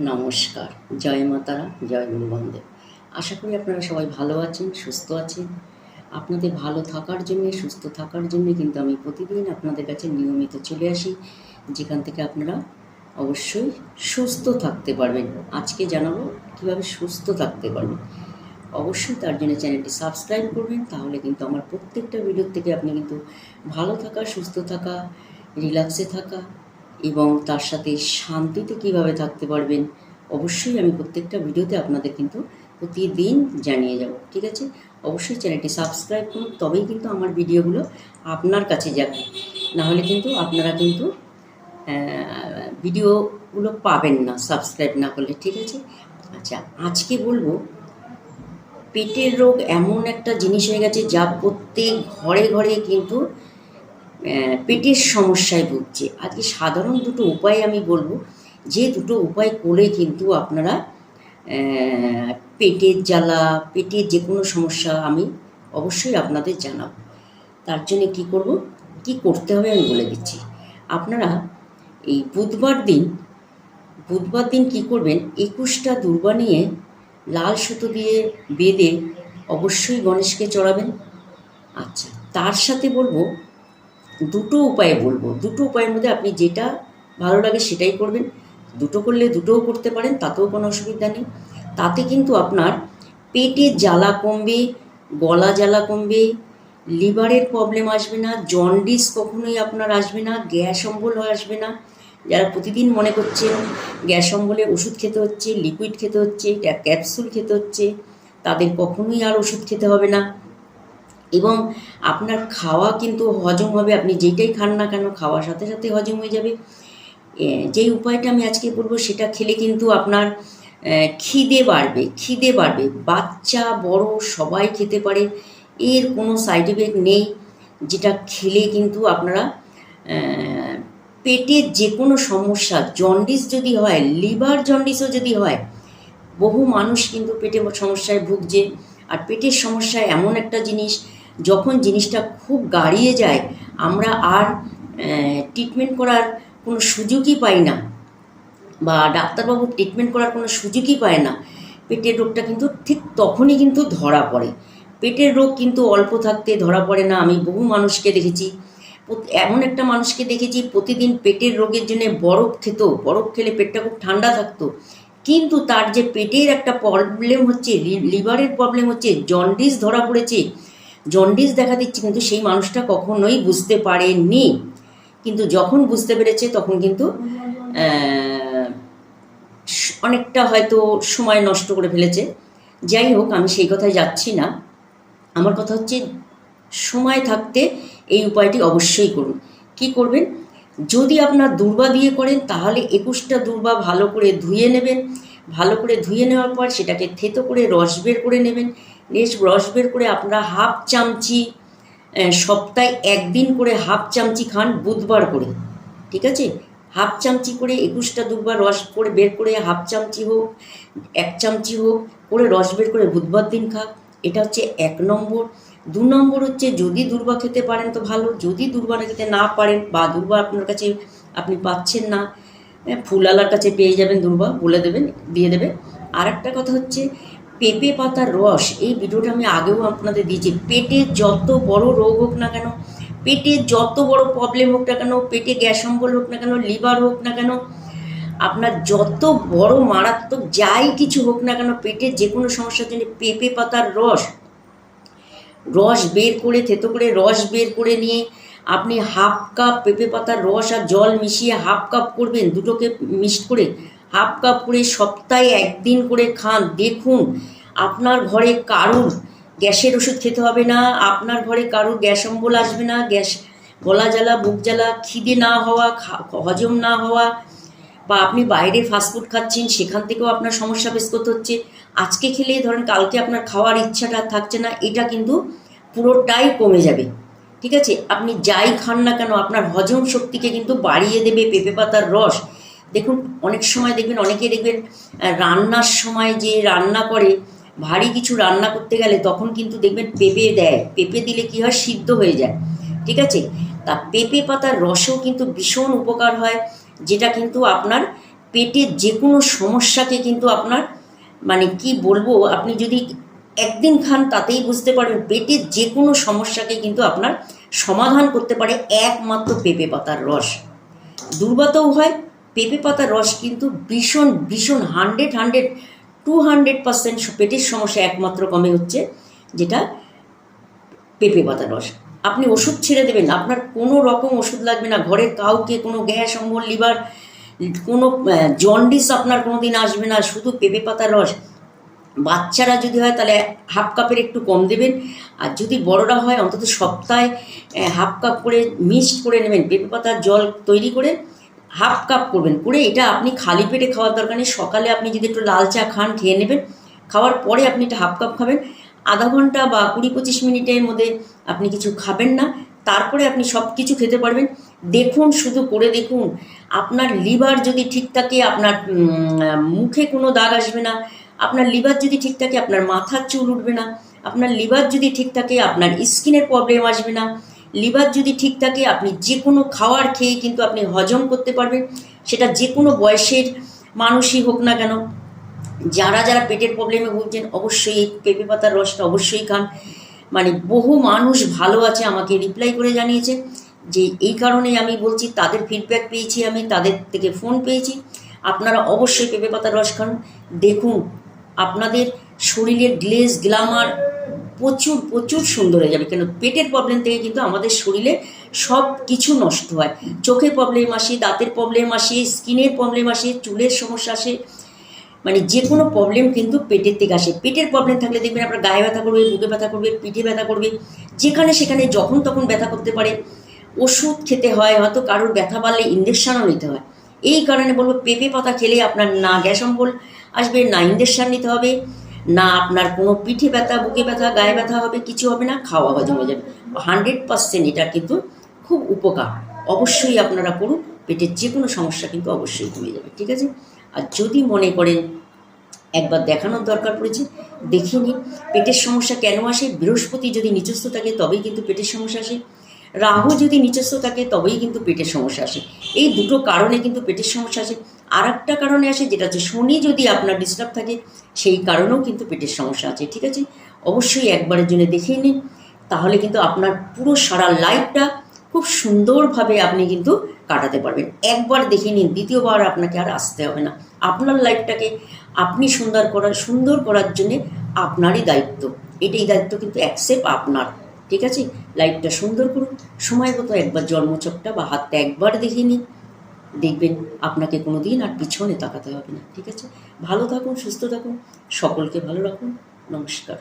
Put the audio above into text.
নমস্কার। জয় মাতারা, জয় গুরুবন্দে আশা করি আপনারা সবাই ভালো আছেন, সুস্থ আছেন। আপনাদের ভালো থাকার জন্য, সুস্থ থাকার জন্য কিন্তু আমি প্রতিদিন আপনাদের কাছে নিয়মিত চলে আসি, যেখান থেকে আপনারা অবশ্যই সুস্থ থাকতে পারবেন। আজকে জানাব কীভাবে সুস্থ থাকতে পারবেন। অবশ্যই তার জন্য চ্যানেলটি সাবস্ক্রাইব করবেন, তাহলে কিন্তু আমার প্রত্যেকটা ভিডিওর থেকে আপনি কিন্তু ভালো থাকা, সুস্থ থাকা, রিল্যাক্সে থাকা এবং তার সাথে শান্তিতে কীভাবে থাকতে পারবেন, অবশ্যই আমি প্রত্যেকটা ভিডিওতে আপনাদের কিন্তু প্রতিদিন জানিয়ে যাব, ঠিক আছে? অবশ্যই চ্যানেলটি সাবস্ক্রাইব করুন, তবেই কিন্তু আমার ভিডিওগুলো আপনার কাছে যাবে। নাহলে কিন্তু আপনারা কিন্তু ভিডিওগুলো পাবেন না, সাবস্ক্রাইব না করলে, ঠিক আছে? আচ্ছা আজকে বলব, পেটের রোগ এমন একটা জিনিস হয়ে গেছে যা প্রত্যেক ঘরে ঘরে কিন্তু পেটের সমস্যায় ভুগছে। আজকে সাধারণ দুটো উপায় আমি বলব। যে দুটো উপায় করে কিন্তু আপনারা পেটের জ্বালা, পেটের যে কোনো সমস্যা আমি অবশ্যই আপনাদের জানাব। তার জন্য কি করব? কি করতে হবে আমি বলে দিচ্ছি। আপনারা এই বুধবার দিন বুধবার দিন কি করবেন? একুশটা দুর্বা নিয়ে লাল সুতো দিয়ে বেঁধে অবশ্যই গণেশকে চড়াবেন। আচ্ছা তার সাথে বলব দুটো উপায়ে বলব। দুটো উপায়ের মধ্যে আপনি যেটা ভালো লাগে সেটাই করবেন। দুটো করলে দুটোও করতে পারেন, তাতেও কোনো অসুবিধা নেই। তাতে কিন্তু আপনার পেটে জ্বালা কমবে, গলা জ্বালা কমবে, লিভারের প্রবলেম আসবে না, জন্ডিস কখনোই আপনার আসবে না, গ্যাস অম্বল আসবে না। যারা প্রতিদিন মনে করছেন গ্যাস অম্বলে ওষুধ খেতে হচ্ছে, লিকুইড খেতে হচ্ছে, ক্যাপসুল খেতে হচ্ছে, তাদের কখনোই আর ওষুধ খেতে হবে না। এবং আপনার খাওয়া কিন্তু হজম হবে, আপনি যেটাই খান না কেন খাওয়ার সাথে সাথে হজম হয়ে যাবে। যেই উপায়টা আমি আজকে বলব সেটা খেলে কিন্তু আপনার খিদে বাড়বে খিদে বাড়বে। বাচ্চা, বড় সবাই খেতে পারে, এর কোনো সাইড এফেক্ট নেই, যেটা খেলে কিন্তু আপনারা পেটের যে কোনো সমস্যা জন্ডিস যদি হয় লিভার জন্ডিসও যদি হয়, বহু মানুষ কিন্তু পেটে সমস্যায় ভুগছে। আর পেটের সমস্যা এমন একটা জিনিস যখন জিনিসটা খুব গাড়িয়ে যায়, আমরা আর ট্রিটমেন্ট করার কোনো সুযোগই পাই না বা ডাক্তারবাবু ট্রিটমেন্ট করার কোনো সুযোগই পায় না। পেটের রোগটা কিন্তু ঠিক তখনই কিন্তু ধরা পড়ে। পেটের রোগ কিন্তু অল্প থাকতে ধরা পড়ে না। আমি বহু মানুষকে দেখেছি এমন একটা মানুষকে দেখেছি প্রতিদিন পেটের রোগের জন্য বরফ খেত, বরফ খেলে পেটটা খুব ঠান্ডা থাকতো। কিন্তু তার যে পেটের একটা প্রবলেম হচ্ছে লিভারের প্রবলেম হচ্ছে জন্ডিস ধরা পড়েছে জন্ডিস দেখা দিচ্ছে কিন্তু সেই মানুষটা কখনোই বুঝতে পারেনি কিন্তু যখন বুঝতে পেরেছে, তখন কিন্তু অনেকটা হয়তো সময় নষ্ট করে ফেলেছে। যাই হোক, আমি সেই কথায় যাচ্ছি না। আমার কথা হচ্ছে, সময় থাকতে এই উপায়টি অবশ্যই করুন। কি করবেন? যদি আপনার দুর্বা দিয়ে করেন, তাহলে একুশটা দুর্বা ভালো করে ধুয়ে নেবেন। ভালো করে ধুয়ে নেওয়ার পর সেটাকে থেতো করে রস বের করে নেবেন। নেক্সট রস বের করে আপনারা হাফ চামচি সপ্তাহে একদিন করে হাফ চামচি খান বুধবার করে, ঠিক আছে? হাফ চামচি করে একুশটা, দুবার রস করে বের করে হাফ চামচি হোক, এক চামচি হোক করে রস বের করে বুধবার দিন খা। এটা হচ্ছে এক নম্বর। দু নম্বর হচ্ছে যদি দুর্বা খেতে পারেন তো ভালো, যদি দুর্বা না খেতে না পারেন বা দুর্বা আপনার কাছে আপনি পাচ্ছেন না ফুলালার কাছে পেয়ে যাবেন দুর্বা, বলে দেবেন, দিয়ে দেবে আর একটা কথা হচ্ছে পেঁপে পাতার রস, এই ভিডিওটা আমি আগেও আপনাদের দিয়েছি। পেটে যত বড় রোগ হোক না কেন, পেটে যত বড় প্রবলেম হোক না কেন, পেটে গ্যাস অম্বল হোক না কেন, লিভার হোক না কেন, আপনার যত বড় মারাত্মক যাই কিছু হোক না কেন পেটের যে কোনো সমস্যার জন্য পেঁপে পাতার রস রস বের করে, থেতো করে রস বের করে নিয়ে আপনি হাফ কাপ পেঁপে পাতার রস আর জল মিশিয়ে হাফ কাপ করবেন, দুটোকে মিক্সড করে হাফ কাপ করে সপ্তাহে একদিন করে খান। দেখুন আপনার ঘরে কারুর গ্যাসের ওষুধ খেতে হবে না, আপনার ঘরে কারুর গ্যাস অম্বল আসবে না, গ্যাস গলা জ্বালা, বুক জ্বালা, খিদে না হওয়া হজম না হওয়া, বা আপনি বাইরে ফাস্টফুড খাচ্ছেন, সেখান থেকেও আপনার সমস্যা ফেস করতে হচ্ছে। আজকে খেলে ধরেন কালকে আপনার খাওয়ার ইচ্ছাটা থাকছে না, এটা কিন্তু পুরোটাই কমে যাবে। ঠিক আছে? আপনি যাই খান না কেন, আপনার হজম শক্তিকে কিন্তু বাড়িয়ে দেবে পেঁপে পাতার রস। দেখুন, অনেক সময় দেখবেন, অনেকে দেখবেন রান্নার সময় যে রান্না করে ভারী কিছু রান্না করতে গেলে তখন কিন্তু দেখবেন পেঁপে দেয়। পেঁপে দিলে কি হয়? সিদ্ধ হয়ে যায়। ঠিক আছে? তা পেঁপে পাতার রসও কিন্তু ভীষণ উপকার হয়, যেটা কিন্তু আপনার পেটের যে কোনো সমস্যাকে কিন্তু আপনার মানে কি বলব, আপনি যদি একদিন খান তাতেই বুঝতে পারবেন পেটের যে কোনো সমস্যাকে কিন্তু আপনার সমাধান করতে পারে একমাত্র পেঁপে পাতার রস। দুর্বাতও হয়। পেঁপে পাতার রস কিন্তু ভীষণ ভীষণ hundred hundred to hundred percent পেটের সমস্যা একমাত্র কমে হচ্ছে, যেটা পেঁপে পাতার রস। আপনি ওষুধ ছেড়ে দেবেন, আপনার কোনো রকম ওষুধ লাগবে না ঘরের কাউকে কোনো গ্যাস, অম্বল, লিভার, কোনো জন্ডিস আপনার কোনো দিন আসবে না, শুধু পেঁপে পাতার রস। বাচ্চারা যদি হয় তাহলে হাফ কাপের একটু কম দেবেন, আর যদি বড়রা হয়, অন্তত সপ্তাহে হাফ কাপ করে মিক্সড করে নেবেন, পেঁপে পাতার জল তৈরি করে হাফ কাপ করবেন। করে এটা আপনি খালি পেটে খাওয়ার দরকার নেই। সকালে আপনি যদি একটু লাল চা খান, খেয়ে নেবেন। খাওয়ার পরে আপনি এটা হাফ কাপ খাবেন। আধা ঘণ্টা বা কুড়ি পঁচিশ মিনিটের মধ্যে আপনি কিছু খাবেন না। তারপরে আপনি সব কিছু খেতে পারবেন। দেখুন, শুধু করে দেখুন। আপনার লিভার যদি ঠিক থাকে আপনার মুখে কোনো দাগ আসবে না। আপনার লিভার যদি ঠিক থাকে আপনার মাথার চুল উঠবে না। আপনার লিভার যদি ঠিক থাকে আপনার স্কিনের প্রবলেম আসবে না। লিভার যদি ঠিক থাকে, আপনি যে কোনো খাওয়ার খেয়ে কিন্তু আপনি হজম করতে পারবেন। সেটা যে কোনো বয়সের মানুষই হোক না কেন, যারা যারা পেটের প্রবলেমে ভুগছেন, অবশ্যই এই পেঁপে পাতার রসটা অবশ্যই খান। মানে বহু মানুষ ভালো আছে, আমাকে রিপ্লাই করে জানিয়েছে যে এই কারণেই আমি বলছি, তাদের ফিডব্যাক পেয়েছি আমি, তাদের থেকে ফোন পেয়েছি। আপনারা অবশ্যই পেঁপে পাতার রস খান। দেখুন, আপনাদের শরীরের গ্লেজ গ্লামার প্রচুর প্রচুর সুন্দর হয়ে যাবে। কেন? পেটের প্রবলেম থেকে কিন্তু আমাদের শরীরে সব কিছু নষ্ট হয়। চোখের প্রবলেম আসে, দাঁতের প্রবলেম আসে, স্কিনের প্রবলেম আসে, চুলের সমস্যা আসে। মানে যে কোনো প্রবলেম কিন্তু পেটের থেকে আসে। পেটের প্রবলেম থাকলে দেখবেন আপনার গায়ে ব্যথা করবে, বুকে ব্যথা করবে, পিঠে ব্যথা করবে। যেখানে সেখানে যখন তখন ব্যথা করতে পারে। ওষুধ খেতে হয়, হয়তো কারোর ব্যথা বাড়লে ইঞ্জেকশনও নিতে হয়। এই কারণে বলব, পেঁপে পাতা খেলে আপনার না গ্যাস অম্বল আসবে, না ইঞ্জেকশন নিতে হবে। না আপনার কোনো পিঠে ব্যথা, বুকে ব্যথা, গায়ে ব্যথা হবে, কিছু হবে না, খাওয়া হজম হয়ে যাবে। হান্ড্রেড পার্সেন্ট এটা কিন্তু খুব উপকার। অবশ্যই আপনারা করুন, পেটের যে কোনো সমস্যা কিন্তু অবশ্যই কমে যাবে, ঠিক আছে? আর যদি মনে করেন একবার দেখানোর দরকার পড়েছে দেখিয়ে নিন। পেটের সমস্যা কেন আসে? বৃহস্পতি যদি নিচস্থ থাকে, তবেই কিন্তু পেটের সমস্যা আসে। রাহু যদি নিচস্থ থাকে, তবেই কিন্তু পেটের সমস্যা আসে। এই দুটো কারণে কিন্তু পেটের সমস্যা আসে। আর একটা কারণে আসে যেটা হচ্ছে, শনি যদি আপনার ডিস্টার্ব থাকে, সেই কারণেও কিন্তু পেটের সমস্যা আছে, ঠিক আছে? অবশ্যই একবারের জন্য দেখিয়ে নিন। তাহলে কিন্তু আপনার পুরো সারা লাইফটা খুব সুন্দরভাবে আপনি কিন্তু কাটাতে পারবেন। একবার দেখে নিন, দ্বিতীয়বার আপনাকে আর আসতে হবে না। আপনার লাইফটাকে আপনি সুন্দর করার সুন্দর করার জন্যে আপনারই দায়িত্ব। এটাই দায়িত্ব কিন্তু অ্যাকসেপ্ট আপনার। ঠিক আছে? লাইফটা সুন্দর করুন। সময় মতো একবার জন্মচকটা বা হাতটা একবার দেখে নিন। দেখবেন আপনাকে কোনো দিন আর পিছনে তাকাতে হবে না, ঠিক আছে? ভালো থাকুন, সুস্থ থাকুন, সকলকে ভালো রাখুন। নমস্কার।